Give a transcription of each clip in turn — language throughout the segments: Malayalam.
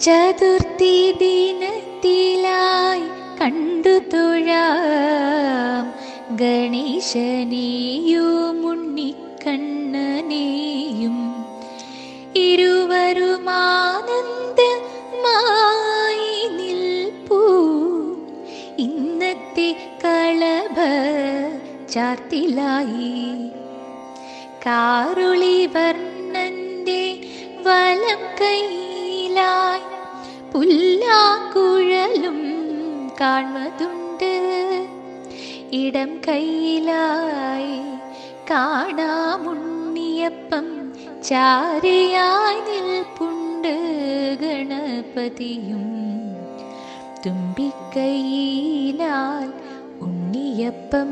ചതുർത്ഥി ദിനത്തിലായി കണ്ടു തൊഴാം. ഗണേശനെയും ഉണ്ണിക്കണ്ണനെയും ഇരുവരുമാനന്ദമായി നിൽപ്പൂ. ഇന്നത്തെ കളഭ ചാർത്തിലായി. കാറുളി വർണന്റെ വലം കൈയിലായി പുല്ലാക്കുഴലും കാണുന്നതുണ്ട് ഇടം കയ്യിലായി കാണാമുണ്ണിയപ്പം ചാരയായി നിൽപ്പുണ്ട് ഗണപതിയും. തുമ്പിക്കൈയിലാൽ ഉണ്ണിയപ്പം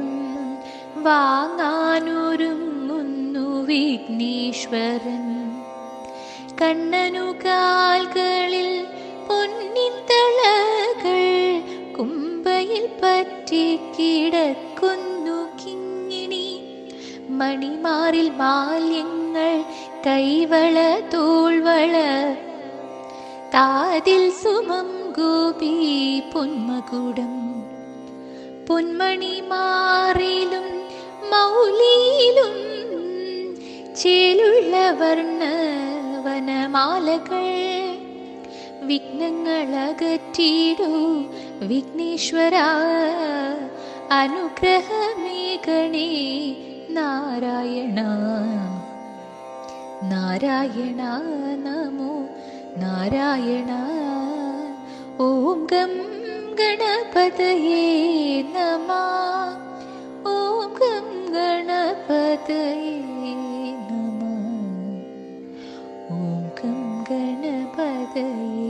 വാങ്ങാനൊരുങ്ങുന്നു വിഘ്നേശ്വരൻ. കണ്ണനു കാൽകളിൽ കുമ്പയിൽ പറ്റി കിടക്കുന്നു കിങ്ങിണി. മണിമാറിൽ മാല്യങ്ങൾ കൈവള തോൾവള. താതിൽ സുമം ഗോപി പൊന്മകുടം. പൊന്മണി മാറിലും മൗലിയിലും ചേലുള്ള വർണ വനമാലകൾ. വിഘ്നങ്ങൾ അകറ്റിടൂ വിഘ്നേശ്വര അനുഗ്രഹമേകണേ നാരായണ. നാരായണ നമോ നാരായണ. ഓം ഗം ഗണപതയേ നമ. ഓം ഗം ഗണപതയേ നമ. ഓം ഗം ഗണപതയേ